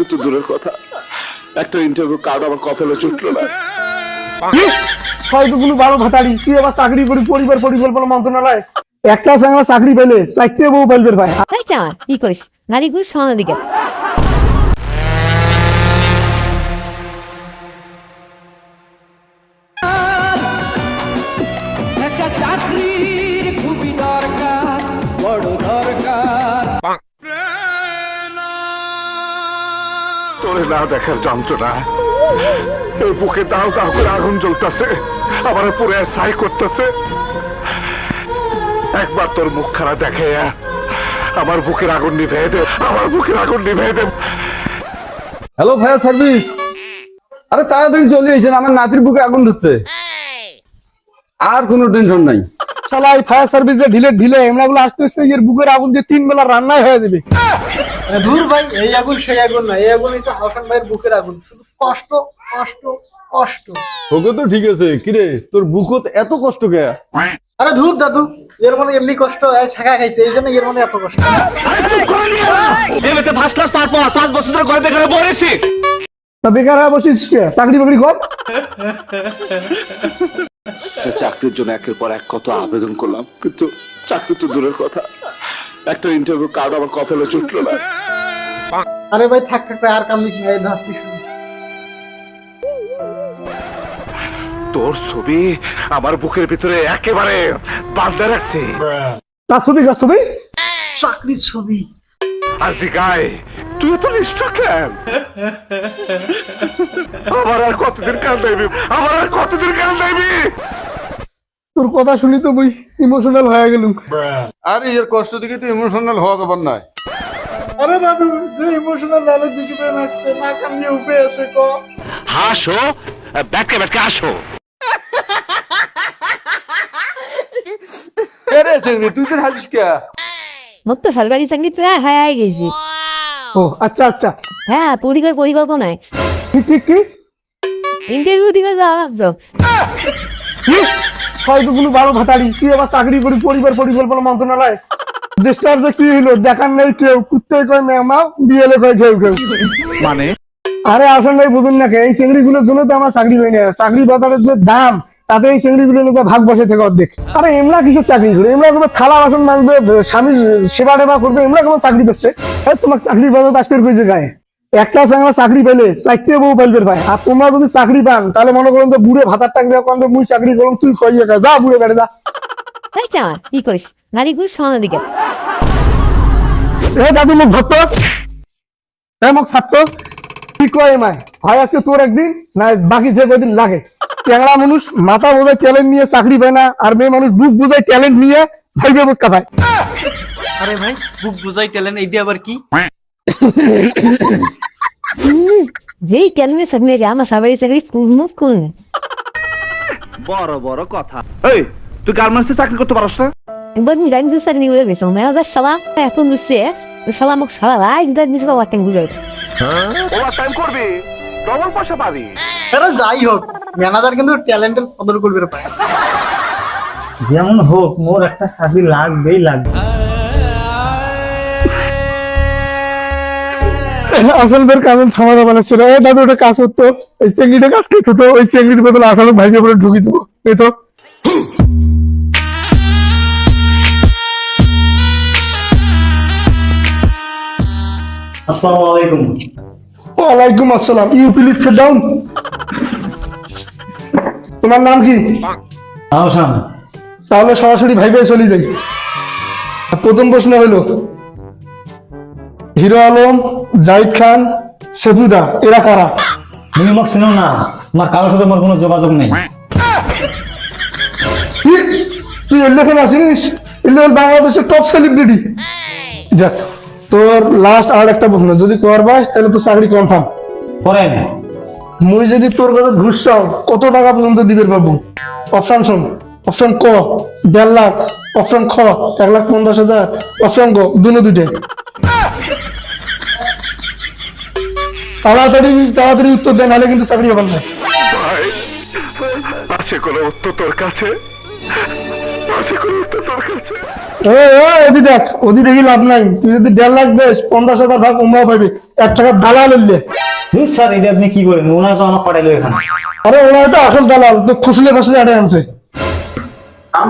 চাকরি তো দূরের কথা। একটা ইন্টারভিউ কার্ড আমার কপালে চুটলো না। হয়তো ভালো বারো ভাতারি তুই আবার চাকরি করি পরিবার পরিকল্পনা মন্ত্রণালয়। একটা চাকরি পেলে চারটে বউ পাইবে ভাই। কি কইস কি করিস? নারীগুলো সমান দিকে তোরে না দেখার যন্ত্রণা। এই বুকে দাও দাও করে আগুন জ্বলতেছে আবার পুরে ছাই করতেছে। একবার তোর মুখ খারাপ দেখে আমার বুকের আগুন নিভে দে আমার বুকের আগুন নিভে দে। Hello fire service. আরে তাড়াতাড়ি চলে এসেন আমার নাতির বুকে আগুন ধরছে। আর কোনো টেনশন নাই। শালা এই ফায়ার সার্ভিস যে ঢিলে ঢিলে এমনা গুলো আস্তে আস্তে এর বুকের আগুন দিয়ে তিন বেলা রান্নাই হয়ে যাবে। ধুর ভাই এই আগুন সেই আগুন না এই আগুন হচ্ছে হাসান ভাইয়ের বুকের আগুন। শুধু কষ্ট কষ্ট কষ্ট। তোকে তো ঠিক আছে কিরে তোর বুকত এত কষ্ট কে? আরে ধুর দাদু এর মনে এমনি কষ্ট ছাকা খাইছে এই জন্য এর মনে এত কষ্ট। তা বেকার হয়ে বসিস চাকরি বাকরি কর। চাকরির জন্য একের পর এক কত আবেদন করলাম কিন্তু চাকরি তো দূরের কথা। একটা ইন্টারভিউ কার্ড আমার কপালে জুটলো না। আরে ভাই থাক থাক আর কাম দেখি এই ধর তোর ছবি আমার বুকের ভিতরে একেবারে বাঁধা রাখছে। তার ছবি কার ছবি? চাকরির ছবি। আজি গায়ে তুই তো নিষ্ঠুর কেন? আমার আর কতদিন কাল দেবি? আমার আর কতদিন কাল দেবি? তোর কথা শুনি তো মুই ইমোশনাল হয়ে গেলুম। আরে এর কষ্ট দিকে তো ইমোশনাল হওয়া যাবার নাই। আরে দাদু যে ইমোশনাল লালের দিকে তো নাচছে না কাম নিয়ে উপে আছে ক। হাসো ব্যাটকে ব্যাটকে আসো। এরে চেংড়ি তুই তো হাসিস কে? মোর তো সরকারি চাকরি প্রায় হায় গেছি। ও আচ্ছা আচ্ছা। হ্যাঁ পরিবার পরিকল্পনায় কি কি কি? ইন্টারভিউ দিকে যাওয়া ভাবছ। কোনো বারো ভাতারি তুই আবার চাকরি করি পরিবার পরিকল্পনা মন্ত্রণালয়? দেশটার যে কি হইল দেখার নেই কেউ কুত্তে কয় মেমা বিয়েলে কয় কেউ কেউ। মানে? আরে আসলে ভাই বুঝুন না এই চিংড়ি গুলোর জন্য তো আমার চাকরি হয় না চাকরি বাজারের যে দাম তাতে এই চিংড়ি গুলো নিতে ভাগ বসে থেকে অর্ধেক। আরে এমরা কিসের চাকরি করে? এমরা কোনো থালা বাসন মানবে স্বামীর সেবা টেবা করবে এমরা কোনো চাকরি করছে? তোমার চাকরির বাজার আজকের কইছে গায়ে। একটা চাংলা চাকরি পেলে চারটে বউ পাইবে ভাই। আর তোমরা যদি চাকরি পান তাহলে মনে করুন তো বুড়ে ভাতার টাকা কম মুই চাকরি করুন তুই কইয়ে গা, যা বুড়ে বেড়ে যা। তাই কি করিস? সমান দিকে এ দাদু মুখ ভক্ত এ মুখ ছাত্র কি কয় মাই? হয় আজকে তোর একদিন না বাকি যে কদিন লাগে। ট্যাংরা মানুষ মাথা বোঝায় ট্যালেন্ট নিয়ে চাকরি পায় না আর মেয়ে মানুষ বুক বোঝায় ট্যালেন্ট নিয়ে ভাইবে বুক কাপায় আরে ভাই বুক বুঝাই ট্যালেন্ট এইটা আবার কি? যেই কেনমে চাকরি আমার সবারই চাকরি মুভ করুন বড় বড় কথা। এই তুই গার্মেন্টসে চাকরি করতে পারছ না? একবার আমি গাড়ি দিয়ে চাকরি নিয়ে গেছো মেলা যার শালা এত বুঝছে শালা মোক শালা রাইজ দাঁড় নিচে বাবা কেন বুঝে ওভার টাইম করবি ডবল পয়সা পাবি। আরে যাই হোক ম্যানেজার কিন্তু ট্যালেন্টের কদর করবে রে যেমন হোক মোর একটা চাকরি লাগবেই লাগবে। আসল বের কারণ থামা যাবে না সেটা। এ দাদু ওটা কাজ করতো। এই চেঙ্গিটা কাজ করতো তো ওই চেঙ্গির বদলে আসলে ভাইকে বলে ঢুকি দেবো। এই তো। আসসালামু আলাইকুম। ওয়ালাইকুম আসসালাম। ইউ প্লিজ সিট ডাউন তোমার নাম কি? আহসান। তাহলে সরাসরি ভাই ভাই চলে যাই। প্রথম প্রশ্ন হলো হিরো আলম জাহিদ খান সেফুদা এরা কারা? তুমি আমাকে চেনো না আমার কারোর সাথে আমার কোনো যোগাযোগ নেই। কি? তুই এলিখন আসিস এলিখন বাংলাদেশের টপ সেলিব্রিটি দেখ তোর লাস্ট আর একটা প্রশ্ন যদি তোর বাস তাহলে তোর চাকরি কনফার্ম করেন। মুই যদি তোর কাছে ঘুষ চাও কত টাকা পর্যন্ত দিবে পাবো অপশন শোন অপশন ক দেড় লাখ অপশন খ এক লাখ পঞ্চাশ হাজার অপশন গ দুনো দুইটাই। তাড়াতাড়ি তাড়াতাড়ি উত্তর দেয় নাহলে কিন্তু চাকরি হবে না। আছে কোনো উত্তর তোর কাছে? দেখ ওদি দেখি লাভ নাই। তুই যদি দেড় লাখ বেশ পঞ্চাশ হাজার ভাগ উমরাও পাবি এক টাকা দালাল স্যার এটা আপনি কি করেন? ওনা তো আমার পাঠাইলো এখানে। আরে একটা আসল দালাল তো খুশলে ফাসলে আটে আনছে। আম